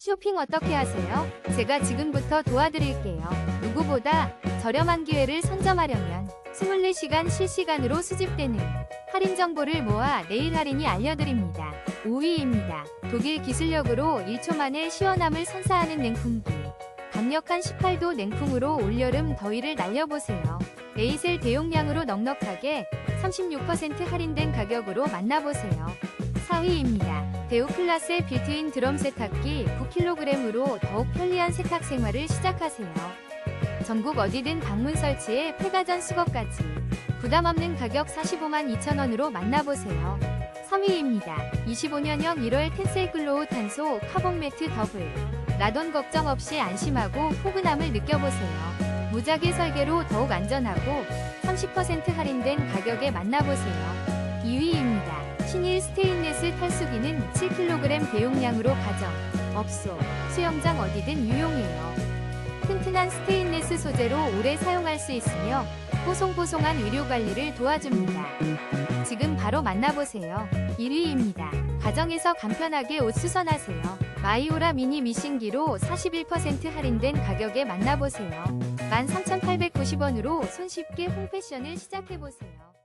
쇼핑 어떻게 하세요? 제가 지금부터 도와드릴게요. 누구보다 저렴한 기회를 선점하려면 24시간 실시간으로 수집되는 할인 정보를 모아 내일 할인이 알려드립니다. 5위입니다. 독일 기술력으로 1초 만에 시원함을 선사하는 냉풍기. 강력한 18도 냉풍으로 올여름 더위를 날려보세요. 에이셀 대용량으로 넉넉하게 36% 할인된 가격으로 만나보세요. 4위입니다. 대우 클라스의 빌트인 드럼 세탁기 9kg으로 더욱 편리한 세탁 생활을 시작하세요. 전국 어디든 방문 설치에 폐가전 수거까지 부담 없는 가격 45만 2천원으로 만나보세요. 3위입니다. 25년형 1월 텐셀 글로우 탄소 카본 매트 더블. 라돈 걱정 없이 안심하고 포근함을 느껴보세요. 무작위 설계로 더욱 안전하고 30% 할인된 가격에 만나보세요. 2위입니다. 신일 스테인레스 탈수기는 7kg 대용량으로 가정, 업소, 수영장 어디든 유용해요. 튼튼한 스테인레스 소재로 오래 사용할 수 있으며 뽀송뽀송한 의료 관리를 도와줍니다. 지금 바로 만나보세요. 1위입니다. 가정에서 간편하게 옷 수선하세요. 마이오라 미니 미싱기로 41% 할인된 가격에 만나보세요. 13,890원으로 손쉽게 홈패션을 시작해보세요.